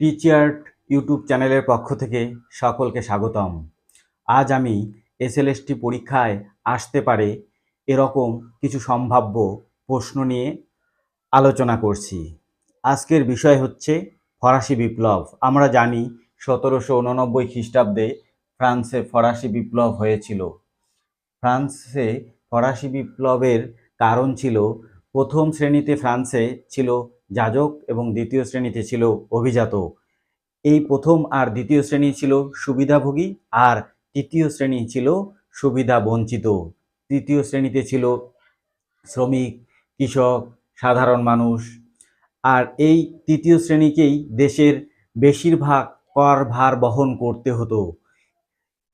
টিচার্ট YouTube চ্যানেলের পক্ষ থেকে সকলকে স্বাগতম। আজ আমি এসএলএসটি পরীক্ষায় আসতে পারে এরকম কিছু সম্ভাব্য প্রশ্ন নিয়ে আলোচনা করছি। আজকের বিষয় হচ্ছে ফরাসি বিপ্লব। আমরা জানি সতেরোশো উননব্বই খ্রিস্টাব্দে ফ্রান্সে ফরাসি বিপ্লব হয়েছিল। ফ্রান্সে ফরাসি বিপ্লবের কারণ ছিল, প্রথম শ্রেণীতে ফ্রান্সে ছিল যাজক এবং দ্বিতীয় শ্রেণীতে ছিল অভিজাত। এই প্রথম আর দ্বিতীয় শ্রেণি ছিল সুবিধাভোগী আর তৃতীয় শ্রেণি ছিল সুবিধা বঞ্চিত তৃতীয় শ্রেণীতে ছিল শ্রমিক, কৃষক, সাধারণ মানুষ। আর এই তৃতীয় শ্রেণীকেই দেশের বেশিরভাগ কর ভার বহন করতে হতো।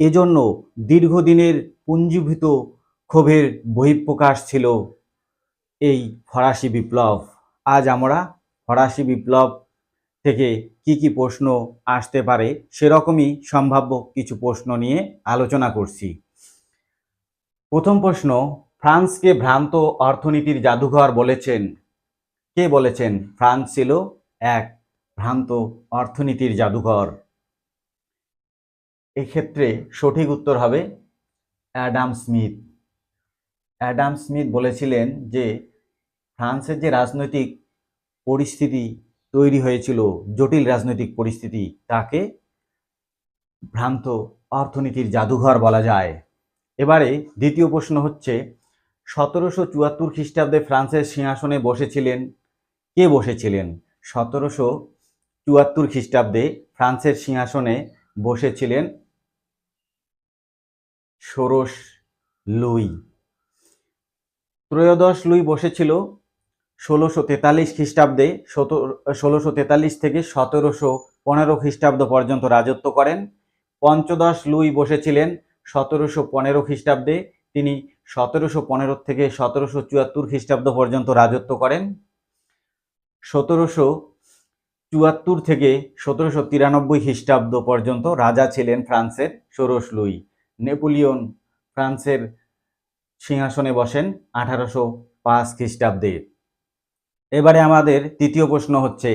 এজন্য দীর্ঘদিনের পুঞ্জীভূত ক্ষোভের বহিঃপ্রকাশ ছিল এই ফরাসি বিপ্লব। আজ আমরা ফরাসি বিপ্লব থেকে কি কি প্রশ্ন আসতে পারে সেরকমই সম্ভাব্য কিছু প্রশ্ন নিয়ে আলোচনা করছি। প্রথম প্রশ্ন, ফ্রান্সকে ভ্রান্ত অর্থনীতির জাদুঘর বলেছেন। কে বলেছেন? ফ্রান্স ছিল এক ভ্রান্ত অর্থনীতির জাদুঘর। এক্ষেত্রে সঠিক উত্তর হবে অ্যাডাম স্মিথ। অ্যাডাম স্মিথ বলেছিলেন যে ফ্রান্সের যে রাজনৈতিক পরিস্থিতি তৈরি হয়েছিল, জটিল রাজনৈতিক পরিস্থিতি, তাকে ভ্রান্ত অর্থনীতির জাদুঘর বলা যায়। এবারে দ্বিতীয় প্রশ্ন হচ্ছে, সতেরোশো চুয়াত্তর খ্রিস্টাব্দে ফ্রান্সের সিংহাসনে বসেছিলেন, কে বসেছিলেন? সতেরোশো চুয়াত্তর খ্রিস্টাব্দে ফ্রান্সের সিংহাসনে বসেছিলেন ষোড়শ লুই। ত্রয়োদশ লুই বসেছিল ষোলোশো তেতাল্লিশ খ্রিস্টাব্দে ষোলোশো তেতাল্লিশ থেকে সতেরোশো পনেরো খ্রিস্টাব্দ পর্যন্ত রাজত্ব করেন। পঞ্চদশ লুই বসেছিলেন সতেরোশো পনেরো খ্রিস্টাব্দে। তিনি সতেরোশো পনেরো থেকে সতেরোশো চুয়াত্তর খ্রিস্টাব্দ পর্যন্ত রাজত্ব করেন। সতেরোশো চুয়াত্তর থেকে সতেরোশো তিরানব্বই খ্রিস্টাব্দ পর্যন্ত রাজা ছিলেন ফ্রান্সের ষোড়শ লুই। নেপোলিয়ন ফ্রান্সের সিংহাসনে বসেন আঠারোশো পাঁচ খ্রিস্টাব্দে। এবারে আমাদের তৃতীয় প্রশ্ন হচ্ছে,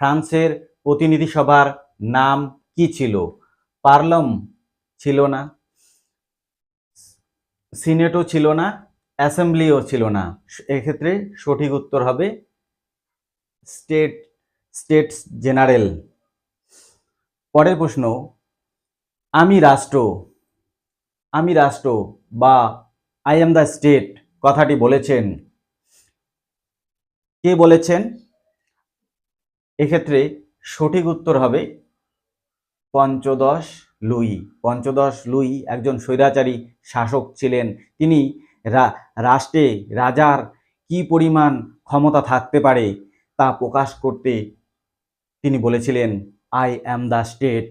ফ্রান্সের প্রতিনিধি সভার নাম কি ছিল? পার্লম ছিল না, সিনেটও ছিল না, অ্যাসেম্বলিও ছিল না। এক্ষেত্রে সঠিক উত্তর হবে স্টেট, স্টেটস জেনারেল। পরের প্রশ্ন, আমি রাষ্ট্র আমি রাষ্ট্র বা আই এম দ্য স্টেট কথাটি বলেছেন। কে বলেছেন? এক্ষেত্রে সঠিক উত্তর হবে পঞ্চদশ লুই। পঞ্চদশ লুই একজন স্বৈরাচারী শাসক ছিলেন। তিনি রাষ্ট্রে রাজার কি পরিমাণ ক্ষমতা থাকতে পারে তা প্রকাশ করতে তিনি বলেছিলেন আই অ্যাম দ্য স্টেট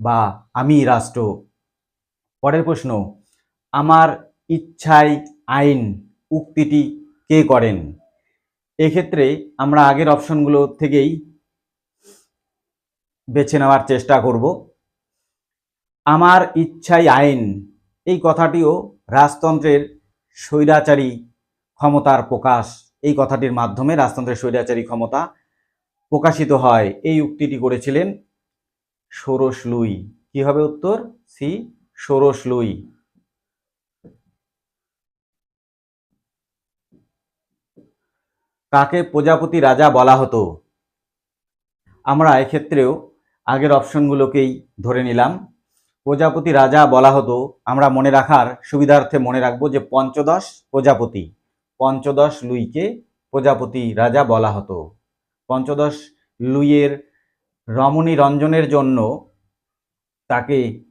বা আমি রাষ্ট্র পরের প্রশ্ন, আমার ইচ্ছায় আইন উক্তিটি কে করেন? এক্ষেত্রে আমরা আগের অপশনগুলো থেকেই বেছে নেওয়ার চেষ্টা করব। আমার ইচ্ছাই আইন, এই কথাটিও রাজতন্ত্রের স্বৈরাচারী ক্ষমতার প্রকাশ, এই কথাটির মাধ্যমে রাজতন্ত্রের স্বৈরাচারী ক্ষমতা প্রকাশিত হয়। এই উক্তিটি করেছিলেন ষোড়শ লুই। কি হবে উত্তর? সি, ষোড়শ লুই। কাকে প্রজাপতি রাজা বলা হতো? আমরা এক্ষেত্রেও আগের অপশনগুলোকেই ধরে নিলাম। প্রজাপতি রাজা বলা হতো, আমরা মনে রাখার সুবিধার্থে মনে রাখব যে পঞ্চদশ প্রজাপতি, পঞ্চদশ লুইকে প্রজাপতি রাজা বলা হতো। পঞ্চদশ লুইয়ের রমণী রঞ্জনের জন্য তাকে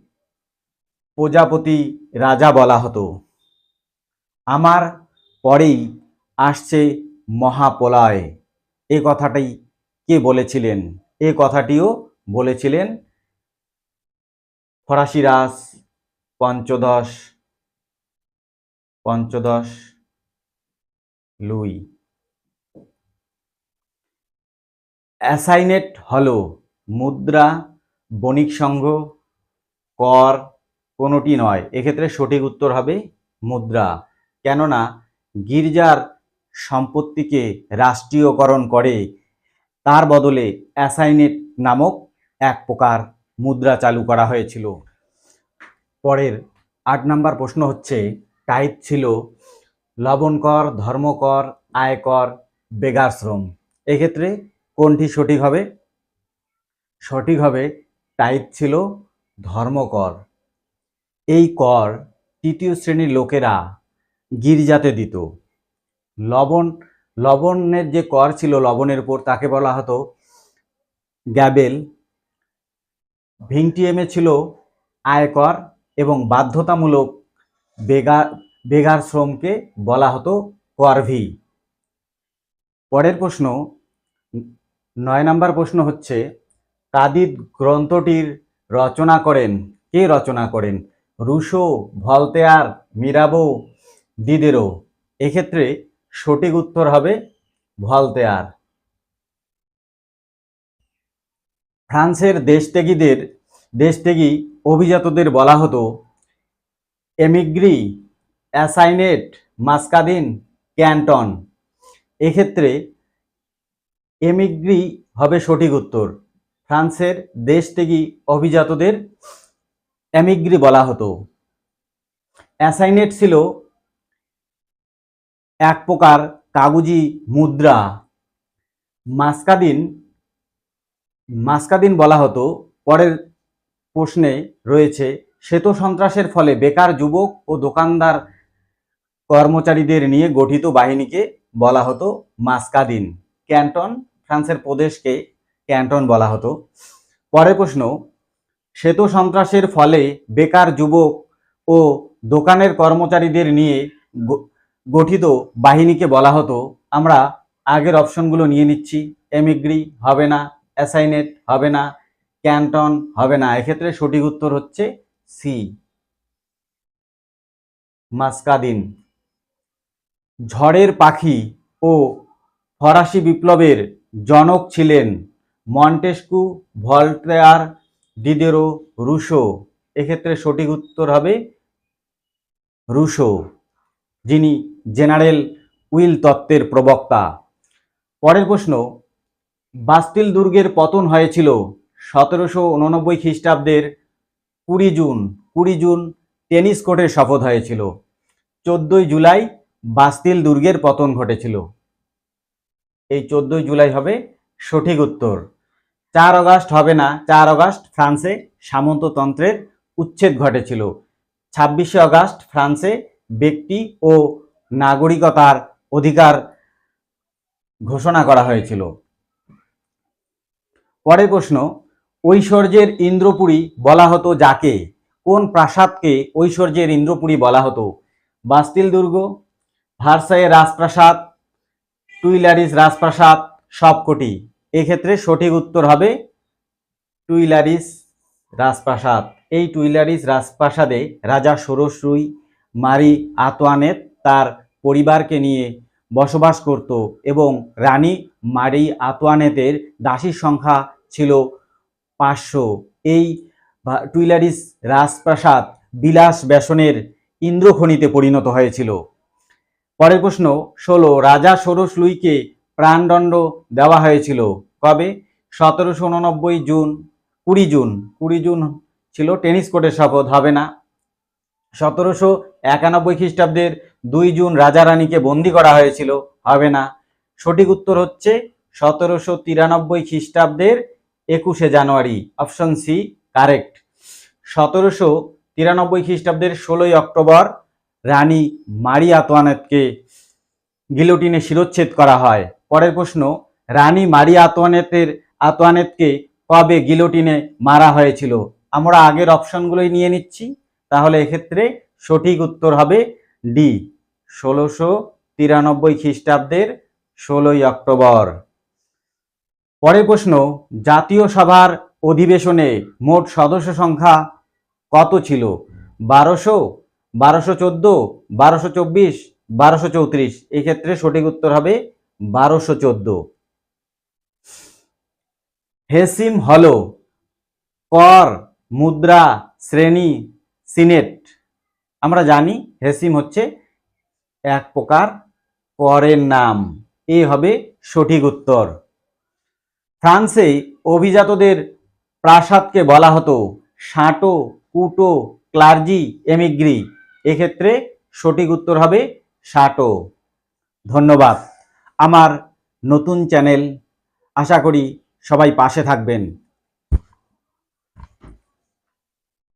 প্রজাপতি রাজা বলা হতো। আমার পরেই আসছে মহাপলয়। এ কথাটাই কে বলেছিলেন? এ কথাটিও বলেছিলেন ফরাসি রাজ পঞ্চদশ পঞ্চদশ লুই। অ্যাসাইনেট হলো মুদ্রা, বণিক সংঘ, কর কোনোটি নয়। এক্ষেত্রে সঠিক উত্তর হবে মুদ্রা। কেননা গির্জার সম্পত্তিকে রাষ্ট্রীয়করণ করে। তার বদলে অ্যাসাইনেট নামক এক প্রকার মুদ্রা চালু করা হয়েছিল। পরের আট নাম্বার প্রশ্ন হচ্ছে, টাইপ ছিল লবণকর, ধর্মকর, আয়কর, বেগার শ্রম। এক্ষেত্রে কোনটি সঠিক হবে? সঠিক হবে, টাইপ ছিল ধর্মকর। এই কর তৃতীয় শ্রেণির লোকেরা গির্জাতে দিত। লবণ, লবণের যে কর ছিল লবণের উপর, তাকে বলা হতো গ্যাবেল। ভিংটিএমে ছিল আয়কর এবং বাধ্যতামূলক বেগার বেগার শ্রমকে বলা হতো করভি। পরের প্রশ্ন, নয় নম্বর প্রশ্ন হচ্ছে, কাদিদ গ্রন্থটির রচনা করেন, কে রচনা করেন? Rousseau, Voltaire, Mirabeau, Diderot. এক্ষেত্রে সঠিক উত্তর হবে ভলতেয়ার। ফ্রান্সের দেশত্যাগীদের, দেশত্যাগী অভিজাতদের বলা হতো, এমিগ্রি অ্যাসাইনেট মাস্কাদিন ক্যান্টন। এক্ষেত্রে এমিগ্রি হবে সঠিক উত্তর। ফ্রান্সের দেশত্যাগী অভিজাতদের এমিগ্রি বলা হতো। অ্যাসাইনেট ছিল এক প্রকার কাগজি মুদ্রা। মাস্কাদিন মাস্কাদিন বলা হতো, পরের প্রশ্নে রয়েছে, শ্বেত সন্ত্রাসের ফলে বেকার যুবক ও দোকানদার কর্মচারীদের নিয়ে গঠিত বাহিনীকে বলা হতো মাস্কাদিন। ক্যান্টন, ফ্রান্সের প্রদেশকে ক্যান্টন বলা হতো। পরের প্রশ্ন, শ্বেত সন্ত্রাসের ফলে বেকার যুবক ও দোকানের কর্মচারীদের নিয়ে গঠিত বাহিনীকে বলা হতো, আমরা আগের অপশনগুলো নিয়ে নিচ্ছি। এমিগ্রি হবে না, অ্যাসাইনেট হবে না, ক্যান্টন হবে না। এক্ষেত্রে সঠিক উত্তর হচ্ছে সি। মাস্কাদিন। ঝড়ের পাখি ও ফরাসি বিপ্লবের জনক ছিলেন মন্টেস্কু, ভলটেয়ার, ডিদেরো, রুশো। এক্ষেত্রে সঠিক উত্তর হবে রুশো, যিনি জেনারেল উইল তত্ত্বের প্রবক্তা। পরের প্রশ্ন বাস্তিল দুর্গের পতন হয়েছিল সতেরোশো উননব্বই খ্রিস্টাব্দের কুড়ি জুন। কুড়ি জুন টেনিস কোর্টের শপথ হয়েছিল। চোদ্দই জুলাই বাস্তিল দুর্গের পতন ঘটেছিল। এই চোদ্দই জুলাই হবে সঠিক উত্তর। চার অগাস্ট হবে না, চার অগাস্ট ফ্রান্সে সামন্ততন্ত্রের উচ্ছেদ ঘটেছিল। ছাব্বিশে অগাস্ট ফ্রান্সে ব্যক্তি ও নাগরিকতার অধিকার ঘোষণা করা হয়েছিল। পরের প্রশ্ন, ঐশ্বর্যের ইন্দ্রপুরী বলা হতো যাকে? কোন প্রাসাদকে ঐশ্বর্যের ইন্দ্রপুরী বলা হতো? বাস্তিল দুর্গ ভারসাইয়ের রাজপ্রাসাদ, টুইলারিস রাজপ্রাসাদ, সবকটি। এক্ষেত্রে সঠিক উত্তর হবে টুইলারিস রাজপ্রাসাদ। এই টুইলারিস রাজপ্রাসাদে রাজা রুই মারি আতোয়ানেত তার পরিবারকে নিয়ে বসবাস করত এবং রানী মারি আতোয়ানেতের দাসীর সংখ্যা ছিল পাঁচশো। এই টুইলারিস রাজপ্রাসাদ বিলাস ব্যাসনের ইন্দ্রখনিতে পরিণত হয়েছিল। পরের প্রশ্ন, ষোলো, রাজা ষোড়শ লুইকে প্রাণদণ্ড দেওয়া হয়েছিল কবে? সতেরোশো উননব্বই জুন, কুড়ি জুন। কুড়ি জুন ছিল টেনিস কোর্টের শপথ, হবে না। সতেরোশো একানব্বই খ্রিস্টাব্দের দুই জুন রাজা রানীকে বন্দি করা হয়েছিল। হবে না। সঠিক উত্তর হচ্ছে সতেরোশো তিরানব্বই খ্রিস্টাব্দের একুশে জানুয়ারি। অপশন সি কারেক্ট সতেরোশো তিরানব্বই খ্রিস্টাব্দের ষোলোই অক্টোবর রানী মারি আতোয়ানেতকে গিলোটিনে শিরোচ্ছেদ করা হয়। পরের প্রশ্ন, রানী মারি আতোয়ানেতের, আতোয়ানেতকে কবে গিলোটিনে মারা হয়েছিল? আমরা আগের অপশনগুলোই নিয়ে নিচ্ছি। তাহলে এক্ষেত্রে সঠিক উত্তর হবে ডি, ষোলোশো তিরানব্বই খ্রিস্টাব্দের ষোলোই অক্টোবর। পরের প্রশ্ন, জাতীয় সভার অধিবেশনে মোট সদস্য সংখ্যা কত ছিল? বারোশো বারোশো চোদ্দ, বারোশো চব্বিশ, বারোশো চৌত্রিশ। এক্ষেত্রে সঠিক উত্তর হবে বারোশো চোদ্দ। হেসিম হল কর, মুদ্রা, শ্রেণি, সিনেট। আমরা জানি হেসিম হচ্ছে এক প্রকার করের নাম। এ হবে সঠিক উত্তর। ফ্রান্সে অভিজাতদের প্রাসাদকে বলা হতো সাঁটো, কুটো, ক্লার্জি, এমিগ্রি। এক্ষেত্রে সঠিক উত্তর হবে সাটো। ধন্যবাদ। আমার নতুন চ্যানেল। আশা করি সবাই পাশে থাকবেন।